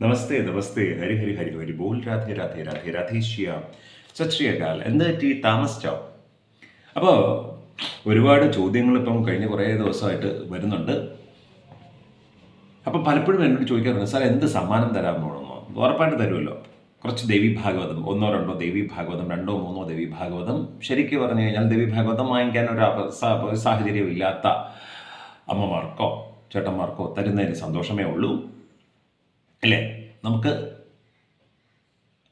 നമസ്തേ നമസ്തേ. ഹരി ഹരി ഹരി. ഹരി ബോൾ. രാധേ രാധേ രാധേ. രാധേ ശ്യാം. സത് ശ്രീ അകാൽ എന്താ പറ്റി താമസിച്ചോ അപ്പോൾ ഒരുപാട് ചോദ്യങ്ങൾ ഇപ്പം കഴിഞ്ഞ കുറേ ദിവസമായിട്ട് വരുന്നുണ്ട്. അപ്പം പലപ്പോഴും എന്നോട് ചോദിക്കാറുണ്ട് സാർ എന്ത് സമ്മാനം തരാൻ പോകണമെന്നോ ഉറപ്പായിട്ട് തരുമല്ലോ. കുറച്ച് ദേവി ഭാഗവതം ഒന്നോ രണ്ടോ ദേവി ഭാഗവതം രണ്ടോ മൂന്നോ ദേവി ഭാഗവതം ശരിക്കും പറഞ്ഞു കഴിഞ്ഞാൽ ദേവി ഭാഗവതം വാങ്ങിക്കാൻ ഒരു സാഹചര്യമില്ലാത്ത അമ്മമാർക്കോ ചേട്ടന്മാർക്കോ തരുന്നതിന് സന്തോഷമേ ഉള്ളൂ. അല്ലേ? നമുക്ക്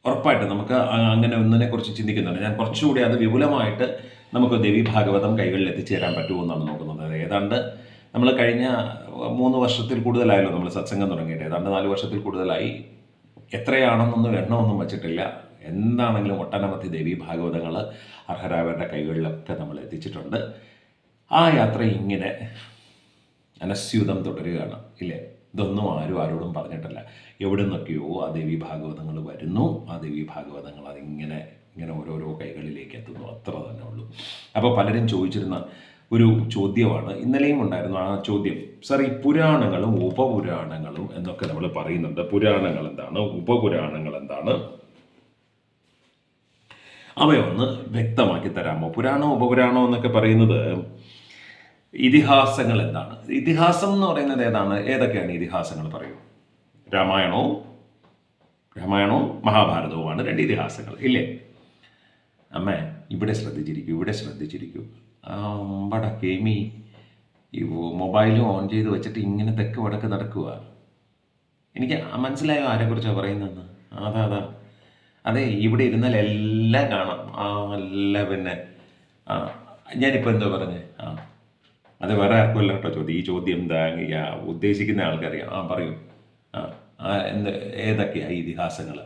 ഉറപ്പായിട്ട് നമുക്ക് അങ്ങനെ ഒന്നിനെ കുറിച്ച് ചിന്തിക്കുന്നുണ്ട്. ഞാൻ കുറച്ചുകൂടി അത് വിപുലമായിട്ട് നമുക്ക് ദേവി ഭാഗവതം കൈകളിൽ എത്തിച്ചേരാൻ പറ്റുമോ എന്നാണ് നോക്കുന്നത്. ഏതാണ്ട് നമ്മൾ കഴിഞ്ഞ മൂന്ന് വർഷത്തിൽ കൂടുതലായല്ലോ നമ്മൾ സത്സംഗം തുടങ്ങിയിട്ട്. ഏതാണ്ട് നാല് വർഷത്തിൽ കൂടുതലായി. എത്രയാണെന്നൊന്നും എണ്ണമൊന്നും വച്ചിട്ടില്ല. എന്താണെങ്കിലും ഒട്ടനവധി ദേവി ഭാഗവതങ്ങൾ അർഹരായവരുടെ കൈകളിലൊക്കെ നമ്മൾ എത്തിച്ചിട്ടുണ്ട്. ആ യാത്ര ഇങ്ങനെ അനസ്യൂതം തുടരുകയാണ്. ഇല്ലേ? ഇതൊന്നും ആരും ആരോടും പറഞ്ഞിട്ടില്ല. എവിടെ നിന്നൊക്കെയോ ആ ദേവി ഭാഗവതങ്ങൾ വരുന്നു. ആ ദേവി ഭാഗവതങ്ങൾ അതിങ്ങനെ ഇങ്ങനെ ഓരോരോ കൈകളിലേക്ക് എത്തുന്നു. അത്ര തന്നെ ഉള്ളൂ. അപ്പോൾ പലരും ചോദിച്ചിരുന്ന ഒരു ചോദ്യമാണ്. ഇന്നലെയും ഉണ്ടായിരുന്നു ആ ചോദ്യം. സാർ ഈ പുരാണങ്ങളും ഉപപുരാണങ്ങളും എന്നൊക്കെ നമ്മൾ പറയുന്നുണ്ട്. പുരാണങ്ങൾ എന്താണ്? ഉപപുരാണങ്ങൾ എന്താണ്? അവയൊന്ന് വ്യക്തമാക്കി തരാമോ? പുരാണോ ഉപപുരാണോ എന്നൊക്കെ പറയുന്നത് ഇതിഹാസങ്ങൾ എന്താണ്? ഇതിഹാസം എന്ന് പറയുന്നത് ഏതാണ്? ഏതൊക്കെയാണ് ഇതിഹാസങ്ങൾ പറയൂ രാമായണവും രാമായണവും മഹാഭാരതവുമാണ് രണ്ട് ഇതിഹാസങ്ങൾ ഇല്ലേ? അമ്മ ഇവിടെ ശ്രദ്ധിച്ചിരിക്കൂ ഇവിടെ ശ്രദ്ധിച്ചിരിക്കൂ. അമ്പട കേമി ഈ മൊബൈലും ഓൺ ചെയ്ത് വെച്ചിട്ട് ഇങ്ങനെ തെക്ക് വടക്ക് നടക്കുക എനിക്ക് മനസ്സിലായോ ആരെക്കുറിച്ചാണ് പറയുന്നതെന്ന്? അതാ അതാ. അതെ ഇവിടെ ഇരുന്നാൽ എല്ലാം കാണാം. ആ അല്ല പിന്നെ ഞാനിപ്പോൾ എന്തോ പറഞ്ഞേ? ആ. അത് വേറെ ആർക്കും അല്ല കേട്ടോ ചോദ്യം. ഈ ചോദ്യം എന്താ ഉദ്ദേശിക്കുന്ന ആൾക്കറിയാം ആ പറയൂ. ആ ആ എന്ത് ഏതൊക്കെയാ ഈ ഇതിഹാസങ്ങൾ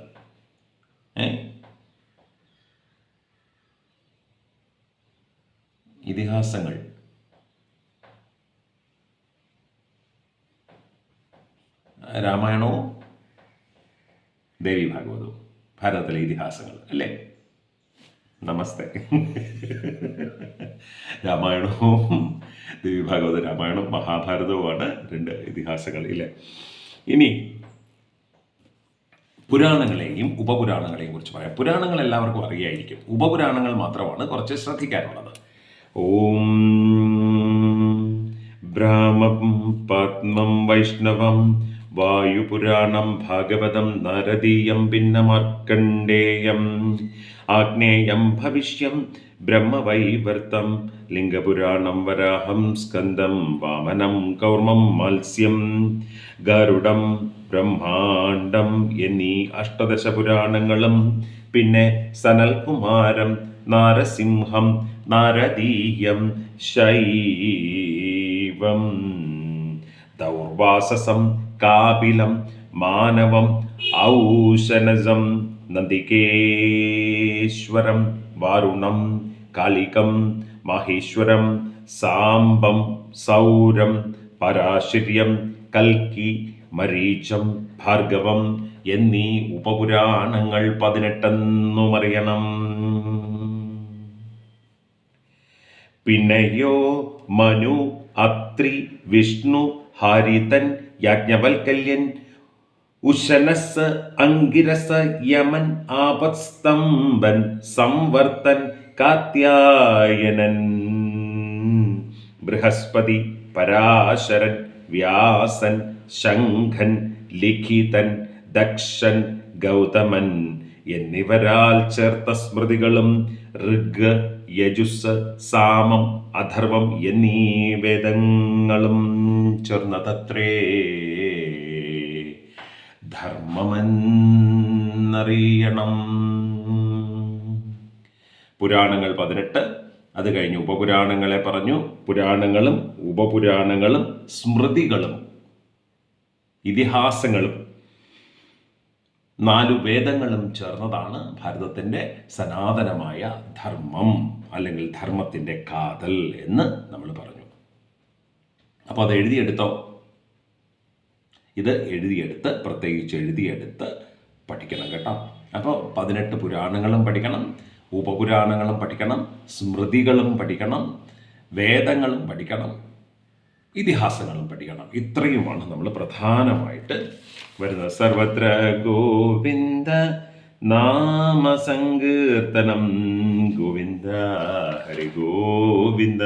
ഇതിഹാസങ്ങൾ. രാമായണവും ദേവി ഭാഗവതവും ഭാരതത്തിലെ ഇതിഹാസങ്ങൾ അല്ലേ? നമസ്തേ. രാമായണവും ദേവി ഭാഗവത രാമായണവും മഹാഭാരതവുമാണ് രണ്ട് ഇതിഹാസങ്ങൾ ഇനി പുരാണങ്ങളെയും ഉപപുരാണങ്ങളെയും കുറിച്ച് പറയാം. പുരാണങ്ങൾ എല്ലാവർക്കും അറിയായിരിക്കും. ഉപപുരാണങ്ങൾ മാത്രമാണ് കുറച്ച് ശ്രദ്ധിക്കാനുള്ളത്. ഓം ബ്രാഹ്മം പത്മം വൈഷ്ണവം വായുപുരാണം ഭാഗവതം നാരദീയം ഭിന്നമാർക്കണ്ഡേയം ആഗ്നേയം ഭവിഷ്യം ബ്രഹ്മവൈവർത്തം ലിംഗപുരാണം വരാഹം സ്കന്ദം വാമനം കൗർമം മത്സ്യം. ഗരുഡം ബ്രഹ്മാണ്ടം എന്നീ അഷ്ടദശ പുരാണങ്ങളും പിന്നെ സനൽകുമാരം നാരസിംഹം നാരദീയം ശൈവം. ദൗർവാസസം കാപിലം മാനവം ഔഷനസം നന്ദികേശ്വരം വാരുണം കാളികം മഹേശ്വരം സാമ്പം സൗരം പരാശര്യം കൽക്കി മരീചം ഭാർഗവം എന്നീ ഉപപുരാണങ്ങൾ പതിനെട്ടെന്നും അറിയണം പിന്നെയോ മനു അത്രി വിഷ്ണു ഹാരിതൻ യാജ്ഞവൽക്കല്യൻ ഉശനസ് അങ്കിരസ യമൻ ആപസ്തംഭൻ സംവർത്തൻ കാത്യായനൻ. ബൃഹസ്പതി പരാശരൻ വ്യാസൻ ശംഖൻ ലിഖിതൻ ദക്ഷൻ ഗൗതമൻ എന്നിവരാൽ ചേർത്ത സ്മൃതികളും ഋഗ് യജുസ് സാമം അഥർവം എന്നീ വേദങ്ങളും ചേർന്നതത്രേ. ധർമ്മമെന്നറിയണം. പുരാണങ്ങൾ പതിനെട്ട്. അത് കഴിഞ്ഞ് ഉപപുരാണങ്ങളെ പറഞ്ഞു. പുരാണങ്ങളും ഉപപുരാണങ്ങളും സ്മൃതികളും ഇതിഹാസങ്ങളും നാലു വേദങ്ങളും ചേർന്നതാണ് ഭാരതത്തിന്റെ സനാതനമായ ധർമ്മം അല്ലെങ്കിൽ ധർമ്മത്തിന്റെ കാതൽ എന്ന് നമ്മൾ പറഞ്ഞു. അപ്പോൾ അത് എഴുതിയെടുത്തോ? ഇത് എഴുതിയെടുത്ത് പ്രത്യേകിച്ച് എഴുതിയെടുത്ത് പഠിക്കണം കേട്ടോ. അപ്പോൾ പതിനെട്ട് പുരാണങ്ങളും പഠിക്കണം ഉപപുരാണങ്ങളും പഠിക്കണം സ്മൃതികളും പഠിക്കണം വേദങ്ങളും പഠിക്കണം. ഇതിഹാസങ്ങളും പഠിക്കണം. ഇത്രയുമാണ് നമ്മൾ പ്രധാനമായിട്ട് വരുന്നത്. സർവത്ര ഗോവിന്ദ നാമ നാമസങ്കീർത്തനം. ഗോവിന്ദ ഹരി ഗോവിന്ദ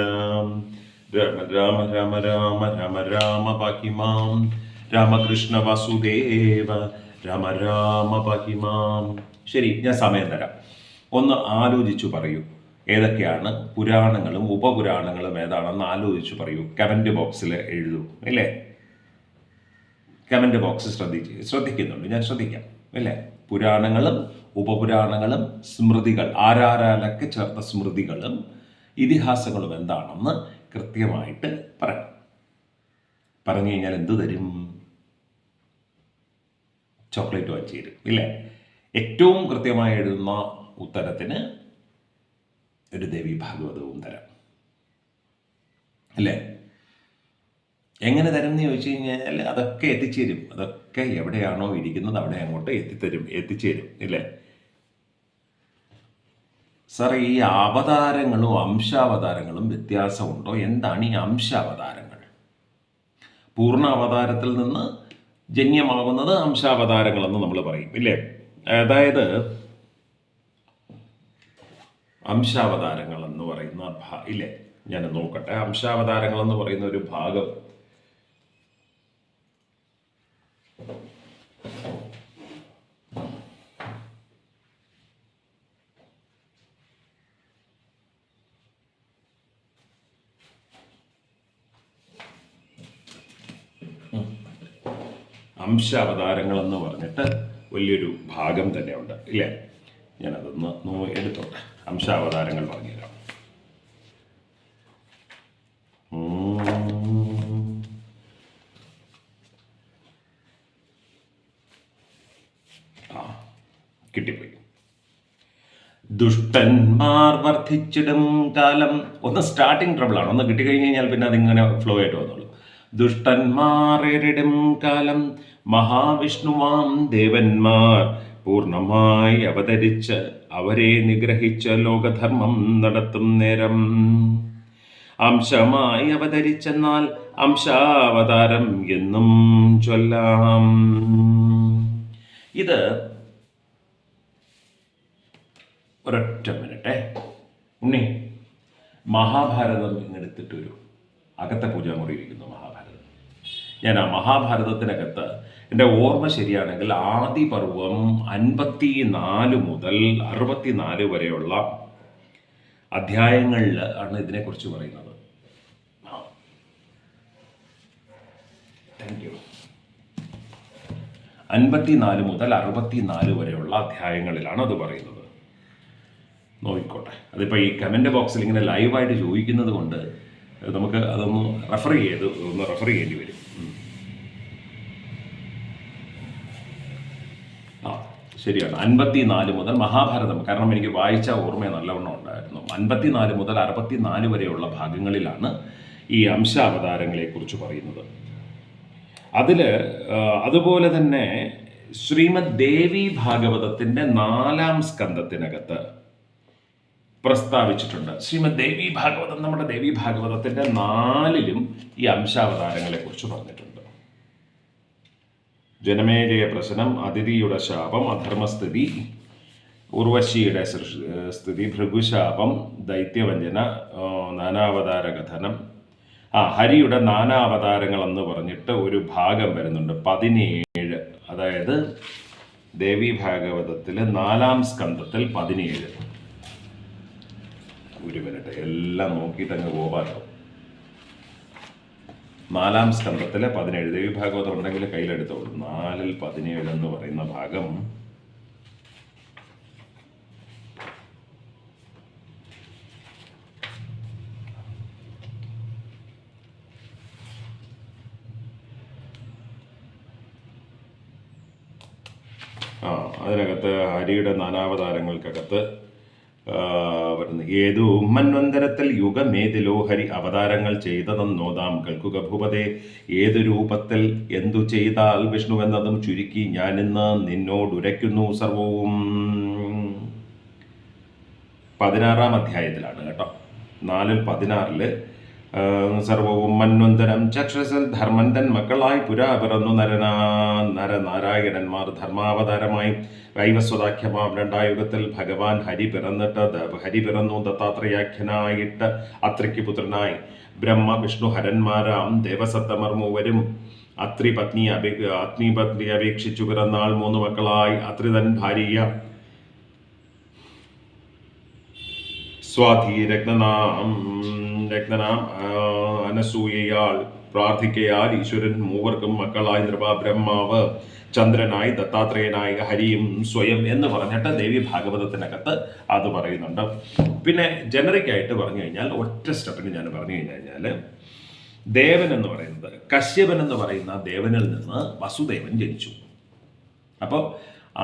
രാമ രാമ രാമ രാമ രാമ രാമ പാഹിമാം രാമകൃഷ്ണ വാസുദേവ. രാമ രാമ പാഹിമാം ശരി ഞാൻ സമയം തരാം. ഒന്ന് ആലോചിച്ചു പറയൂ. ഏതൊക്കെയാണ് പുരാണങ്ങളും ഉപപുരാണങ്ങളും ഏതാണെന്ന് ആലോചിച്ച് പറയൂ. കമന്റ് ബോക്സിൽ എഴുതൂ അല്ലേ? കമന്റ് ബോക്സ് ശ്രദ്ധിച്ച് ശ്രദ്ധിക്കുന്നുണ്ട് ഞാൻ ശ്രദ്ധിക്കാം അല്ലേ? പുരാണങ്ങളും ഉപപുരാണങ്ങളും സ്മൃതികൾ ആരാരാലൊക്കെ ചേർത്ത സ്മൃതികളും ഇതിഹാസങ്ങളും എന്താണെന്ന് കൃത്യമായിട്ട് പറയാം പറഞ്ഞു കഴിഞ്ഞാൽ എന്തു തരും? ചോക്ലേറ്റ് വാങ്ങിച്ചു തരും ഇല്ലേ? ഏറ്റവും കൃത്യമായി എഴുതുന്ന ഉത്തരത്തിന് ഒരു ദേവി ഭാഗവതവും തരാം. അല്ലേ? എങ്ങനെ തരും എന്ന് ചോദിച്ചു കഴിഞ്ഞാൽ അതൊക്കെ എത്തിച്ചേരും. അതൊക്കെ എവിടെയാണോ ഇരിക്കുന്നത് അവിടെ അങ്ങോട്ട് എത്തിത്തരും എത്തിച്ചേരും. ഇല്ലേ? സാർ ഈ അവതാരങ്ങളും അംശാവതാരങ്ങളും വ്യത്യാസമുണ്ടോ? എന്താണ് ഈ അംശാവതാരങ്ങൾ? പൂർണ അവതാരത്തിൽ നിന്ന് ജന്യമാകുന്നത് അംശാവതാരങ്ങളെന്ന് നമ്മൾ പറയും. ഇല്ലേ? അതായത് അംശാവതാരങ്ങൾ എന്ന് പറയുന്ന ഭാ ഇല്ലേ? ഞാൻ നോക്കട്ടെ. അംശാവതാരങ്ങൾ എന്ന് പറയുന്ന ഒരു ഭാഗം. അംശാവതാരങ്ങൾ എന്ന് പറഞ്ഞിട്ട് വലിയൊരു ഭാഗം തന്നെ ഉണ്ട് ഇല്ലേ? ഞാനതൊന്ന് എടുത്തോട്ടെ. അംശാവതാരങ്ങൾ പറഞ്ഞുതരാം. കിട്ടിപ്പോയി. ദുഷ്ടന്മാർ വർദ്ധിച്ചിടും കാലം. ഒന്ന് സ്റ്റാർട്ടിങ് ട്രബിൾ ആണ്. ഒന്ന് കിട്ടിക്കഴിഞ്ഞ് കഴിഞ്ഞാൽ പിന്നെ അതിങ്ങനെ ഫ്ലോ ആയിട്ട് വന്നോളൂ. ദുഷ്ടന്മാർ ഏറിടും കാലം. മഹാവിഷ്ണുവാം ദേവന്മാർ പൂർണമായി അവതരിച്ച് അവരെ നിഗ്രഹിച്ച ലോകധർമ്മം നടത്തും നേരം. അംശമായി അവതരിച്ചെന്നാൽ അംശാവതാരം എന്നും ചൊല്ലാം. ഇത് ഒരൊറ്റ മിനിറ്റേ. ഉണ്ണി മഹാഭാരതം ഇങ്ങെടുത്തിട്ട് വരൂ അകത്തെ പൂജാമുറി ഇരിക്കുന്നു മഹാഭാരതം. ഞാൻ ആ മഹാഭാരതത്തിനകത്ത് എന്റെ ഓർമ്മ ശരിയാണെങ്കിൽ ആദി പർവം അൻപത്തി നാല് മുതൽ അറുപത്തി നാല് വരെയുള്ള അധ്യായങ്ങളിൽ ആണ് ഇതിനെക്കുറിച്ച് പറയുന്നത്. താങ്ക് യു അൻപത്തിനാല് മുതൽ അറുപത്തിനാല് വരെയുള്ള അധ്യായങ്ങളിലാണ് അത് പറയുന്നത്. നോക്കിക്കോട്ടെ. അതിപ്പോൾ ഈ കമന്റ് ബോക്സിൽ ഇങ്ങനെ ലൈവായിട്ട് ചോദിക്കുന്നത് കൊണ്ട് നമുക്ക് അതൊന്ന് റെഫർ ചെയ്ത് ഒന്ന് റെഫർ ചെയ്യേണ്ടി വരും. ശരിയാണ്. അൻപത്തിനാല് മുതൽ മഹാഭാരതം. കാരണം എനിക്ക് വായിച്ച ഓർമ്മ നല്ലവണ്ണം ഉണ്ടായിരുന്നു. അൻപത്തിനാല് മുതൽ അറുപത്തിനാല് വരെയുള്ള ഭാഗങ്ങളിലാണ് ഈ അംശാവതാരങ്ങളെക്കുറിച്ച് പറയുന്നത്. അതിൽ അതുപോലെ തന്നെ ശ്രീമദ് ദേവി ഭാഗവതത്തിന്റെ നാലാം സ്കന്ധത്തിനകത്ത് പ്രസ്താവിച്ചിട്ടുണ്ട്. ശ്രീമദ് ദേവി ഭാഗവതം നമ്മുടെ ദേവി ഭാഗവതത്തിന്റെ നാലിലും ഈ അംശാവതാരങ്ങളെ കുറിച്ച് പറഞ്ഞിട്ടുണ്ട്. ജനമേജയ പ്രശ്നം അതിഥിയുടെ ശാപം അധർമ്മസ്ഥിതി ഉർവശിയുടെ സ്ഥിതി ഭൃഗുശാപം ദൈത്യവഞ്ചന നാനാവതാര കഥനം. ആ ഹരിയുടെ നാനാവതാരങ്ങൾ എന്ന് പറഞ്ഞിട്ട് ഒരു ഭാഗം വരുന്നുണ്ട്. പതിനേഴ്. അതായത് ദേവി ഭാഗവതത്തിൽ നാലാം സ്കന്ധത്തിൽ പതിനേഴ്. ഒരു മിനിറ്റ്. എല്ലാം നോക്കിയിട്ട് അങ്ങ് പോകാമല്ലോ നാലാം സ്കന്ധത്തിലെ പതിനേഴ്. ദേവി ഭാഗവതം ഉണ്ടെങ്കിൽ കയ്യിലെടുത്തോളൂ നാലിൽ പതിനേഴ് എന്ന് പറയുന്ന ഭാഗം. ആ അതിനകത്ത് ഹരിയുടെ നാനാവതാരങ്ങൾക്കകത്ത് വരുന്ന. ഏതു മന്വന്തരത്തിൽ യുഗമേതിലോ ഹരി അവതാരങ്ങൾ ചെയ്തതെന്നോതാം കേൾക്കുക. ഭൂപതേ ഏതു രൂപത്തിൽ എന്തു ചെയ്താൽ വിഷ്ണു എന്നതും ചുരുക്കി ഞാനിന്ന് നിന്നോടുരയ്ക്കുന്നു സർവവും. പതിനാറാം അധ്യായത്തിലാണ് കേട്ടോ. നാലിൽ പതിനാറിൽ സർവവും മന്വന്തരം ചക്ഷസൽ ധർമ്മന്തൻ മക്കളായി പുരാ പിറന്നു നരനാ നരനാരായണന്മാർ ധർമാവതാരമായി. വൈവസ്വതാഖ്യമാം രണ്ടായുഗത്തിൽ ഭഗവാൻ ഹരി പിറന്നിട്ട് ഹരി പിറന്നു ദത്താത്രയാഖ്യനായിട്ട് അത്രയ്ക്ക് പുത്രനായി. ബ്രഹ്മ വിഷ്ണു ഹരന്മാരാം ദേവസത്തമർ മൂവരും അത്രി പത്നി അപേ അത്നി പത്നി അപേക്ഷിച്ചു പിറന്നാൾ മൂന്ന് മക്കളായി. അത്രിതൻ ഭാര്യ സ്വാധി രത്നനാം അനസൂയയാൽ പ്രാർത്ഥിക്കയാൽ ഈശ്വരൻ മൂവർക്കും മക്കളായി നൃപ ബ്രഹ്മാവ് ചന്ദ്രനായി ദത്താത്രേയനായി ഹരിയും സ്വയം എന്ന് പറഞ്ഞിട്ട് ദേവി ഭാഗവതത്തിനകത്ത് അത് പറയുന്നുണ്ട്. പിന്നെ ജനറിക് ആയിട്ട് പറഞ്ഞു കഴിഞ്ഞാൽ ഒറ്റ സ്റ്റെപ്പിന് ഞാൻ പറഞ്ഞു കഴിഞ്ഞാൽ ദേവൻ എന്ന് പറയുന്നത് കശ്യപൻ എന്ന് പറയുന്ന ദേവനിൽ നിന്ന് വസുദേവൻ ജനിച്ചു. അപ്പോൾ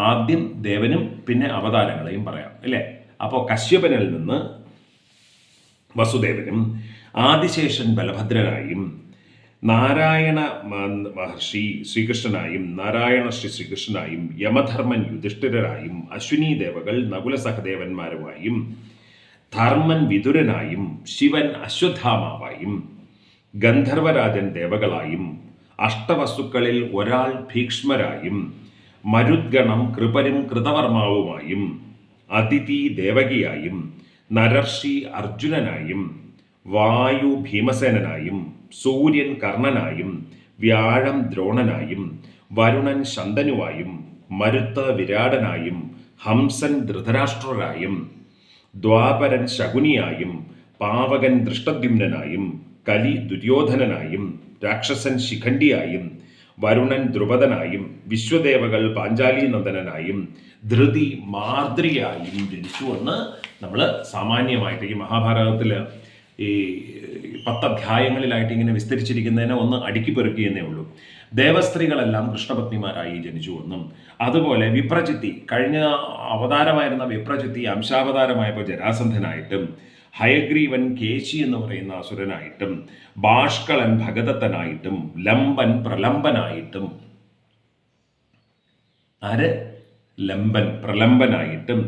ആദ്യം ദേവനും പിന്നെ അവതാരങ്ങളെയും പറയാം അല്ലേ അപ്പോൾ കശ്യപനിൽ നിന്ന് വസുദേവനും ആദിശേഷൻ ബലഭദ്രനായും നാരായണ മഹർഷി ശ്രീകൃഷ്ണനായും നാരായണ ശ്രീ ശ്രീകൃഷ്ണനായും യമധർമ്മൻ യുധിഷ്ഠിരരായും അശ്വിനി ദേവകൾ നകുല സഹദേവന്മാരുമായും ധർമ്മൻ വിതുരനായും ശിവൻ അശ്വത്ഥാമാവായും ഗന്ധർവരാജൻ ദേവകളായും അഷ്ടവസ്തുക്കളിൽ ഒരാൾ ഭീക്ഷ്മരായും മരുദ്ഗണം കൃപരും കൃതവർമാവുമായും അതിഥി ദേവകിയായും നരർഷി അർജുനനായും വായു ഭീമസേനനായും സൂര്യൻ കർണനായും വ്യാഴം ദ്രോണനായും വരുണൻ ശന്തനുവായും മരുത്ത വിരാടനായും ഹംസൻ ധൃതരാഷ്ട്രരായും ദ്വാപരൻ ശകുനിയായും പാവകൻ ദൃഷ്ടദ്യുമ്നായും കലി ദുര്യോധനനായും രാക്ഷസൻ ശിഖണ്ഡിയായും വരുണൻ ദ്രുപദനായും വിശ്വദേവകൾ പാഞ്ചാലി നന്ദനായും ധൃതി മാതൃയായും ജനിച്ചുവെന്ന് നമ്മൾ സാമാന്യമായിട്ട് ഈ മഹാഭാരതത്തിൽ ഈ പത്ത് അധ്യായങ്ങളിലായിട്ട് ഇങ്ങനെ വിസ്തരിച്ചിരിക്കുന്നതിനെ ഒന്ന് അടുക്കി പെറുക്കിയെന്നേ ഉള്ളൂ. ദേവസ്ത്രീകളെല്ലാം കൃഷ്ണപത്നിമാരായി ജനിച്ചു എന്നും അതുപോലെ വിപ്രചിത്തി കഴിഞ്ഞ അവതാരമായിരുന്ന വിപ്രചിത്തി അംശാവതാരമായപ്പോൾ ജരാസന്ധനായിട്ടും ഹയഗ്രീവൻ കേശി എന്ന് പറയുന്ന അസുരനായിട്ടും ബാഷ്കളൻ ഭഗദത്തനായിട്ടും ലംബൻ പ്രലംബനായിട്ടും. ആര്? ലംബൻ പ്രലംബനായിട്ടും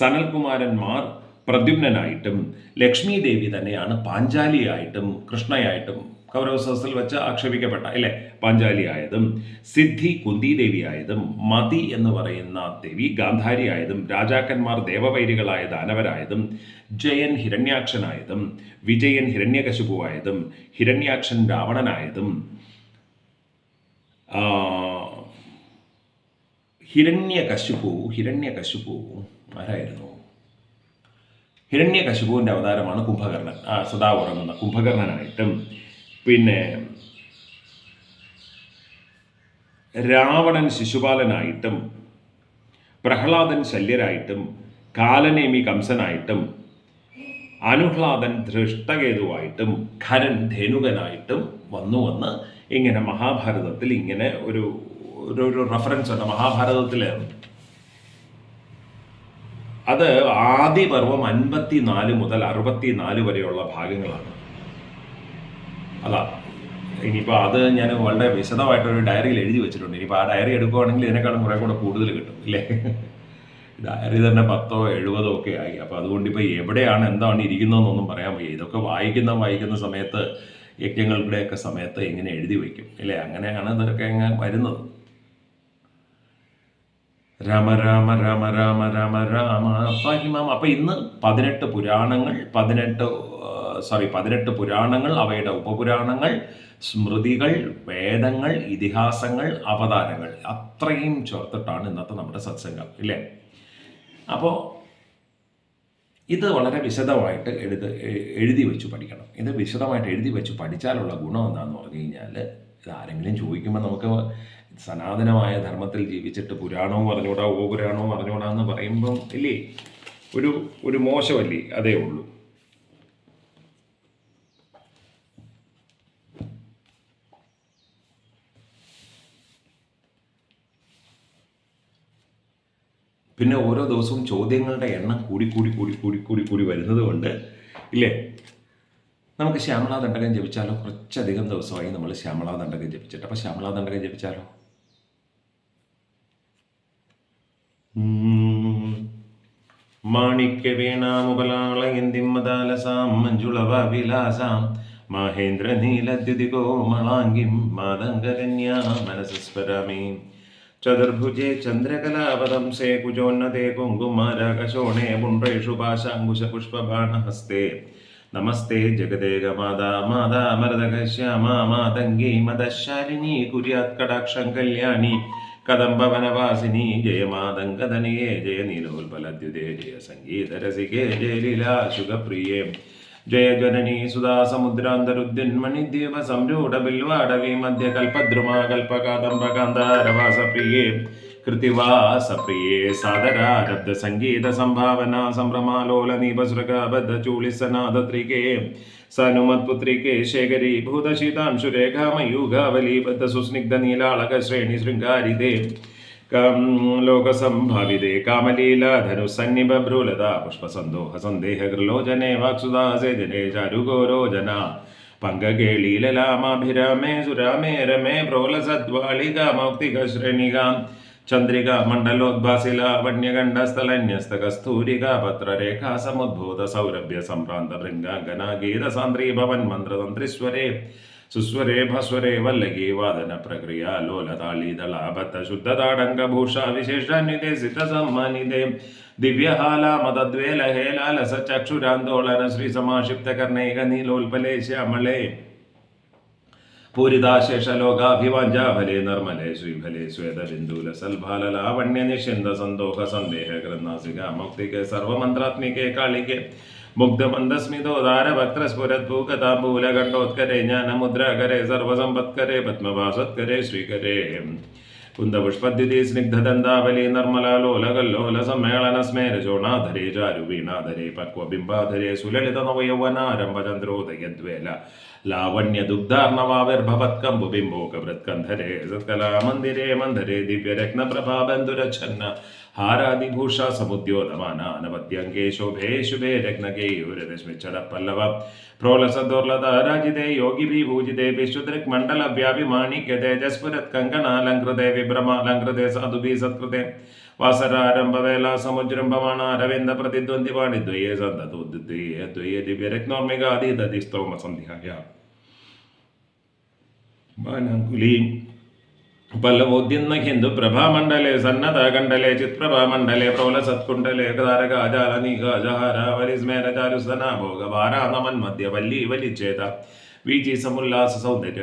സനൽകുമാരന്മാർ പ്രദ്യുമ്നായിട്ടും ലക്ഷ്മി ദേവി തന്നെയാണ് പാഞ്ചാലിയായിട്ടും കൃഷ്ണയായിട്ടും കൗരവസത്തിൽ വെച്ച് ആക്ഷേപിക്കപ്പെട്ട അല്ലേ? പാഞ്ചാലിയായതും സിദ്ധി കുന്തിദേവിയായതും മതി എന്ന് പറയുന്ന ദേവി ഗാന്ധാരിയായതും രാജാക്കന്മാർ ദേവവൈരികളായ ദാനവരായതും ജയൻ ഹിരണ്യാക്ഷനായതും വിജയൻ ഹിരണ്യകശുപുവായതും ഹിരണ്യാക്ഷൻ രാവണനായതും ആ, ഹിരണ്യകശിപു ഹിരണ്യകശിപു ആരായിരുന്നു? ഹിരണ്യകശുപൂവിന്റെ അവതാരമാണ് കുംഭകർണൻ. ആ സദാ ഉറങ്ങുന്ന കുംഭകർണനായിട്ടും പിന്നെ രാവണൻ ശിശുപാലനായിട്ടും പ്രഹ്ലാദൻ ശല്യരായിട്ടും കാലനേമി കംസനായിട്ടും അനുഹ്ലാദൻ ധൃഷ്ടകേതുവായിട്ടും ഖരൻ ധേനുകനായിട്ടും വന്നു വന്ന് ഇങ്ങനെ മഹാഭാരതത്തിൽ ഇങ്ങനെ ഒരു ഒരു ഒരു റെഫറൻസ് ഉണ്ട് മഹാഭാരതത്തിലെ. അത് ആദ്യ പർവം അൻപത്തിനാല് മുതൽ അറുപത്തിനാല് വരെയുള്ള ഭാഗങ്ങളാണ്. അതാ ഇനിയിപ്പോൾ അത് ഞാൻ വളരെ വിശദമായിട്ടൊരു ഡയറിയിൽ എഴുതി വെച്ചിട്ടുണ്ട്. ഇനിയിപ്പോൾ ആ ഡയറി എടുക്കുകയാണെങ്കിൽ ഇതിനേക്കാളും കുറേ കൂടെ കൂടുതൽ കിട്ടും ഇല്ലേ? ഡയറി തന്നെ പത്തോ എഴുപതോ ഒക്കെ ആയി. അപ്പോൾ അതുകൊണ്ട് ഇപ്പോൾ എവിടെയാണ് എന്താണ് ഇരിക്കുന്നതെന്നൊന്നും പറയാൻ വയ്യ. ഇതൊക്കെ വായിക്കുന്ന വായിക്കുന്ന സമയത്ത് യജ്ഞങ്ങളുടെയൊക്കെ സമയത്ത് ഇങ്ങനെ എഴുതി വയ്ക്കും ഇല്ലേ? അങ്ങനെയാണ് ഇതൊക്കെ അങ്ങ് വരുന്നത്. രാമ രാമ രാമ രാമ രാമ രാമ പരിമാം അപ്പൊ ഇന്ന് പതിനെട്ട് പുരാണങ്ങൾ പതിനെട്ട് സോറി പതിനെട്ട് പുരാണങ്ങൾ അവയുടെ ഉപപുരാണങ്ങൾ സ്മൃതികൾ വേദങ്ങൾ ഇതിഹാസങ്ങൾ അവതാരങ്ങൾ. അത്രയും ചേർത്തിട്ടാണ് ഇന്നത്തെ നമ്മുടെ സത്സംഗം ഇല്ലേ? അപ്പോൾ ഇത് വളരെ വിശദമായിട്ട് എഴുത എഴുതി വെച്ച് പഠിക്കണം. ഇത് വിശദമായിട്ട് എഴുതി വെച്ച് പഠിച്ചാലുള്ള ഗുണം എന്താണെന്ന് പറഞ്ഞു കഴിഞ്ഞാൽ ഇത് ആരെങ്കിലും ചോദിക്കുമ്പോൾ നമുക്ക് സനാതനമായ ധർമ്മത്തിൽ ജീവിച്ചിട്ട് പുരാണവും അറിഞ്ഞൂടാ ഓ പുരാണവും അറിഞ്ഞൂടാ എന്ന് പറയുമ്പം ഇല്ലേ? ഒരു ഒരു മോശമല്ലേ? അതേ ഉള്ളൂ. പിന്നെ ഓരോ ദിവസവും ചോദ്യങ്ങളുടെ എണ്ണം കൂടി കൂടി കൂടി കൂടി കൂടി കൂടി വരുന്നത് കൊണ്ട് ഇല്ലേ? നമുക്ക് ശ്യാമളാ ദണ്ഡകം ജപിച്ചാലോ? കുറച്ചധികം ദിവസമായി നമ്മൾ ശ്യാമളാ ദണ്ഡകം ജപിച്ചിട്ട്. അപ്പോൾ ശ്യാമളാ ദണ്ഡകം ജപിച്ചാലോ? മാണിക്യ വീണാമുപലാളയന്തിം മദാലസാം മഞ്ജുളവ വിലാസാം മഹേന്ദ്ര നീലദ്യുതികോമളാംഗിം മാതംഗകന്യാ മനസസ്മരാമി ചതുർഭുജേ ചന്ദ്രകലാവതംസേ കുജോന്നതേ കുങ്കുമാരാകശോണേ പുണ്ട്രേഷു പാശാങ്കുശപുഷ്പബാണഹസ്തേ. നമസ്തേ ജഗദേക മാതാ മരതകശ്യാമാ മാതംഗീ മദശാലിനി കുര്യാത്കടാക്ഷം കല്യാണി കദംബവനവാസിനി ജയ മാതംഗതനയേ ജയ നീലോൽപലദ്യുതേ ജയ സംഗീതരസികേ ജയ ലീലാശുഖപ്രിയേ ജയ ജനനി സുധാ സമുദ്രാന്തരുദ്യന്മണിദ്വീപ സംരൂഢ ബിൽവാടവി മധ്യ കൽപദ്രുമാ കൽപകാദംബകാന്താരവാസ संगीत संभावना संभ्रमाोल कृतिवासप्रिये सादरारब्धसङ्गीतसम्भावना सम्भ्रमालोलनीपसृगाबद्धचूलिसनादत्रिके सनुमत्पुत्रिके शेखरी भूतशितांशुरेखामयूगावलीबद्धसुस्निग्धनीलाळकश्रेणिशृङ्गारिते कं लोकसम्भाविदे कामलीलाधनुसन्निबभ्रूलता पुष्पसन्दोहसन्देहकृलोचने वाक्सुदासे दिने चारुगोरोजना पङ्गगे लीललामाभिरमे, सुरामे, रमे प्रोलसद्वालिकामौक्तिकश्रेणिकाम् ചന്ദ്രിക മണ്ഡലോദ്ഭാസില വന്യകണ്ഠസ്ഥലന്യസ്ത കസ്തൂരിക പത്രരേഖാ സമുദ്ഭൂത സൗരഭ്യ സംഭ്രാന്ത ഭൃംഗാംഗന ഭവൻ മന്ത്രതന്ത്രിസ്വരേ സുസ്വരേ ഭസ്വരേ വല്ലകി വാദന പ്രക്രിയ ലോലതാളീതളാബദ്ധ ശുദ്ധതാടംഗഭൂഷ വിശേഷാന്വിതേ സിദ്ധസമ്മാനിതേ ദിവ്യഹാല മതദ്വേല ഹേലാലസ ചക്ഷുരാന്തോളന ശ്രീ സമാക്ഷിപ്ത കർണൈക നീലോൽപലേ ശ്യാമളേ പൂരിതാശേഷലോകാഭിവാഞ്ചാഫലേ നിർമ്മലേ ശ്രീഫലേ ശ്വേതബിന്ദൂല സൽഭാല ലാവണ്യ നിഷിന്ദ സന്തോഹ സന്ദേഹ ഗ്രന്ഥാസിക മൗക്തിക സർവമന്ത്രാത്മികെ കാളികേ മുഗ്ധമന്ദസ്മിതോദാര ഭക്തസ്ഫുരദ്ഭൂകതാംബൂല കണ്ഠോത്കരേ ജ്ഞാനമുദ്രാകരേ സർവസമ്പത്കരേ പത്മവാസത്കരേ ശ്രീകരേ കുന്ദപുഷ്പദ്യുതി സ്നിഗ്ധദന്താവലി നിർമ്മലാലോലകല്ലോല സമ്മേളന സ്മേരചോണാധരേ ചാരുവീണാധരേ പക്വബിംബാധരേ സുലളിത നവയൗവനാരംഭചന്ദ്രോദയദ്വേല ലാവണ്യ ദുഗ്ധാർണവാവിർഭവത്കമ്പു ബിംബോകവൃത്കന്ധരേ സത്കലാമന്ദിരേ മന്ധരേ ദിവ്യരത്നപ്രഭാബന്ധുരച്ഛന്ന ഹാരാദിഭൂഷ സമുദ്യോതമാന അനവദ്യങ്കേ ശോഭേ ശുഭേ രത്നകേയൂരരശ്മിച്ചട പല്ലവ പ്രോലസദോർലത രാജിതേ യോഗിഭി പൂജിതേ വാസരാരംഭവേല സമുജൃംഭമാണ അരവിന്ദ പ്രതിദ്വന്ദ്ിവാണി ദ്വയേ സന്തതോദ്വയേ ദ്വയേ ദിവ്യരത്നോർമികാതീതതി സ്തോമ സന്ധ്യായ. ബാനാങ്കുലി പല്ലവോദ്യന്ന ഹിന്ദു പ്രഭാമണ്ഡലേ സന്നദ്ധകണ്ഡലേ ചിത്പ്രഭാമണ്ഡലേ പ്രോലസത്കുണ്ഡലേ താരകാജാല നീകാജഹാര വലിസ്മേര ചാരുസന ഭോഗഭാര നമൻ മധ്യ വല്ലി വലിച്ചേത വീചി സമുല്ലാസ സൗന്ദര്യ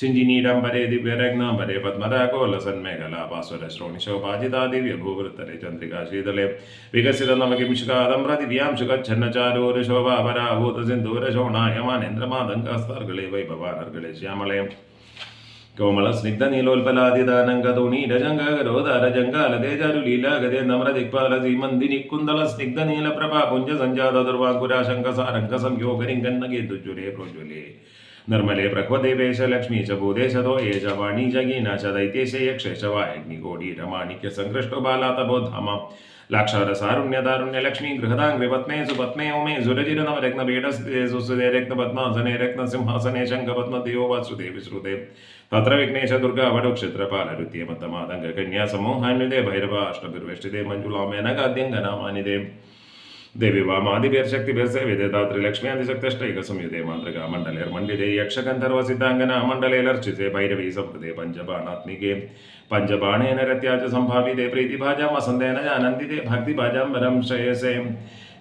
ലസദ്വൃത്ത ഗംഭീരനാഭി സരസ്ഥിര ശൈവാല ശങ്കാകര ശ്യാമ രോമാവലി ഭൂഷണേ മഞ്ജു സംഭാഷണേ ചാരുചിന്ത കടി സൂത്ര നിർവസിതാനങ്കലീലാധനു ശിഞ്ചിനീടംബരേ ദിവ്യരഗ്നാംബരേ പത്മരാഗോല സന്മേഖല ഭാസ്വര ശ്രോണി ശോഭാജിതാ ദിവ്യ ഭൂവൃത്തരെ ചന്ദ്രികാ ശീതളേ വികസിത ശോഭാപരാഭൂത സിന്ദൂര ശോണായമാനേന്ദ്രമാതങ്കാസ്താർകളെ വൈഭവാനർകളെ ശ്യാമളേ. കോമള സ്നിഗ്ധ കുന്തള സ്നിഗ്ധ നീലപ്രഭാ പുഞ്ച സഞ്ജാത സംയോഗരിംഗന്നഗേതുജ്വലേ പ്രോജ്വലേ. നിർമ്മലേ പ്രഹ്വദേവേശ ലക്ഷ്മീ ച ഭൂദേശതോ യേശ വാണീ ജഗീന ച ദൈത്യേശ യക്ഷേശ വായഗ്നികോടീരമാണിക്യ സംകൃഷ്ടോ ബാലാതബോധാമ ലാക്ഷാരസാരുണ്യതാരുണ്യ ലക്ഷ്മീ ഗൃഹദാംഗ്രിപത്മേ സുപത്മേ ഉമേ സുരചിര നവരത്നപീഠസ്ഥിതേ സുസുതേ രത്നപത്മാസനെ രത്നസിംഹാസനെ ശംഖപത്മദേവോ വാസുദേ വിശ്രുതേ തത്ര വിഘ്നേശ ദുർഗ വടോക്ഷത്രപാലരുത്യേ മത്തമാതംഗ കന്യാ സമൂഹാന്വിതേ ഭൈരവ അഷ്ടഭിർവേഷ്ടിതേ മഞ്ജുളാമേനകാദ്യങ്കനാമാനിതേ ദേവി വാമാദിപേർശക്തിഭിർസേവിതേ ത്രിലക്ഷ്മ്യാദിശക്തഷ്ടൈക സംയുതേ മാതൃകാ മണ്ഡലേർമണ്ഡിതേ യക്ഷഗന്ധർവ സിദ്ധാംഗന മണ്ഡലേലർച്ചിതേ ഭൈരവീ സംഹൃതേ പഞ്ചബാണാത്മികേ പഞ്ചബാണേന രത്യാച സംഭാവിതേ പ്രീതിഭാജാം വസന്തേന ജാനന്ദിതേ ഭക്തിഭാജാംബരം ശ്രേയസേ.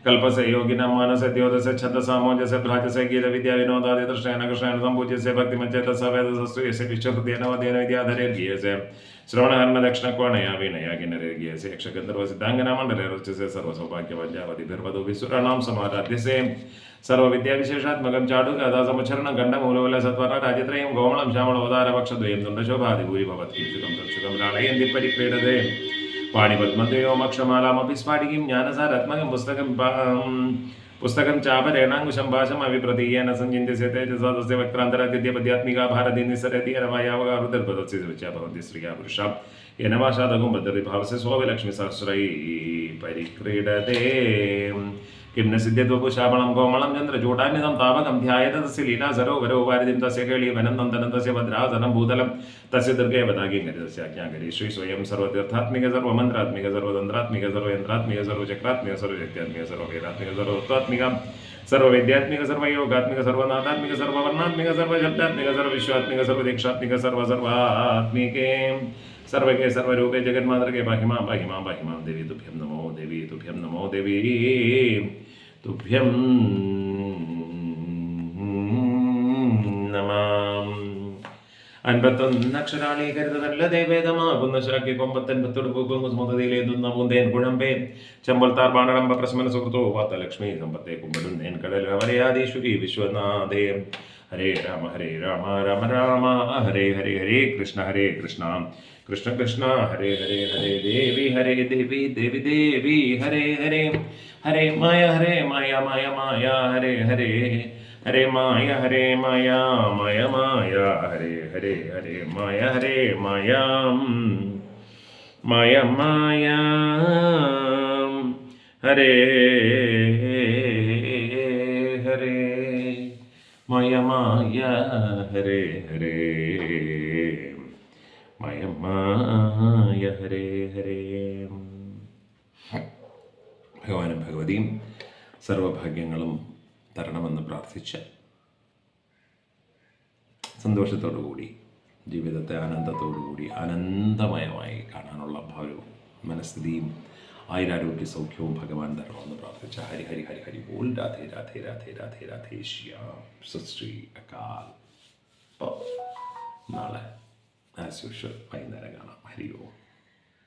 കൽപ്പസേ യോഗിന മാനസദ്യോതസ ഛന്ദസാമോജസ ഭ്രാജസ ഗീത വിദ്യാ വിനോദാദി ദൃഷ്ടേന കൃഷ്ണേന സമ്പൂജ്യസേ ഭക്തിമജ്ജേതസ വേദസസ്തുയസേ വിശ്വഹൃദയേന വദേന വിദ്യാധരേ ഗീയസേ श्रवणहर्मदक्षिणकोणयावीणयागिनरेर्गीय यक्षगन्धर्वसिद्धाङ्गनामण्डले सर्वसौभाग्यवल्यावधिभिर्वधु विसुराणां समाराध्यसे सर्वविद्याविशेषात्मकं चाडुगादासमुच्छरणगण्डमूलवल सत्वरा राजत्रयं गोमलं श्यामलोदारवक्षद्वयं दण्डशोभादिभूरि भवत्किंशुकं तक्षुकं लालयन्ति परिक्रीडते पाणिपद्मद्वयो मक्षमालामपि स्फाटिकीं ज्ञानसारात्मकं पुस्तकं പുസ്തകം ചാപരേണാങ്കുശം ഭാഷം അവിപ്രതീയേന സഞ്ചിന്യസ്യ തേജസാ തസ്യ വക്രാന്തരാദ്യ പദ്യാത്മിക ഭാരതി നിസ്സരതി രമയാവകാർദ്ദർഭതസ്യ വിച്ചാ ഭവന്തി സ്ത്രീയാ പുരുഷ യനവാശാതകും ഭദ്രതി ഭാവസ്യ സോഭലക്ഷ്മി സഹസ്രൈ പരിക്രീഡതേ. किं न सिद्ध्यत्वपु शापणं कोमलं चन्द्रचूटान्यतं तावकं ध्यायेत तस्य लीला सरोवरो वारिदिं तस्य केळीवनं नन्दनं तस्य भद्रासनं भूतलं तस्य दुर्गे वदागीङ्करि तस्य आज्ञाकरि श्री स्वयं सर्वतीर्थात्मिक सर्वमन्त्रात्मिक सर्वतन्त्रात्मिक सर्वयन्त्रात्मिक सर्वचक्रात्मिक सर्वशक्त्यात्मिक सर्ववेदात्मिक सर्वतत्वात्मिक सर्ववेद्यात्मिक सर्वयोगात्मिक सर्वनाथात्मिक सर्ववर्णात्मिक सर्वशब्दात्मिक सर्वविश्वात्मिक सर्वदीक्षात्मिक सर्वसर्वात्मिके सर्वके सर्वरूपे जगन्मातृके पाहि माँ पाहि माँ पाहि माँ देवी तुभ्यं नमो देवी तुभ्यं नमो देवी തുഭ്യം നമാം അൻപത്തൊന്നക്ഷരാളി കരുതല്ല ദേവേദമാകുന്ന കൊമ്പത്തൻപത്തോട് പൂക്കും കുസ്മതയിലേതുന്ന പൂന്തേൻ കുഴമ്പേ. ചെമ്പൽത്താർ ബാണടമ്പ പ്രശ്മന സുഹൃത്തോ വാത്ത ലക്ഷ്മി സമ്പത്തെ കുമ്പടുന്നേൻ കടൽ അമരയാദീശ്വരി വിശ്വനാഥേ. ഹരേ രാമ ഹരേ രാമ രാമ രാമ ഹരേ ഹരേ ഹരേ കൃഷ്ണ ഹരേ കൃഷ്ണ. കൃഷ്ണ കൃഷ്ണ ഹരേ ഹരേ ഹരേ ദേവി ഹരേ ദേവി ദേവി ദേവി ഹരേ ഹരേ ഹരേ മായ ഹരേ മായ മായ മായ ഹരേ ഹരേ ഹരേ മായ ഹരേ മായ മായ മായ ഹരേ ഹരേ ഹരേ മായ ഹരേ മായ മായ മായ ഹരേ ഹരേ മായ മായ ഹരേ ഹരേ മായ മായ ഹരേ. ഹരേ ഭഗവാനും ഭഗവതിയും സർവഭാഗ്യങ്ങളും തരണമെന്ന് പ്രാർത്ഥിച്ച് സന്തോഷത്തോടു കൂടി ജീവിതത്തെ ആനന്ദത്തോടു കൂടി ആനന്ദമയമായി കാണാനുള്ള ഭാവവും മനസ്ഥിതിയും ആയിരാരോഗ്യ സൗഖ്യവും ഭഗവാൻ തരണമെന്ന് പ്രാർത്ഥിച്ച ഹരി ഹരി ഹരി ഹരി ബോൾ. രാധേ രാധേ രാധേ രാധേ രാധേ ശ്യാം. സുശ്രീ അകാൽ. നാളെ ആസ് യൂഷ്വൽ വൈകുന്നേരം കാണാം ഹരി ഓം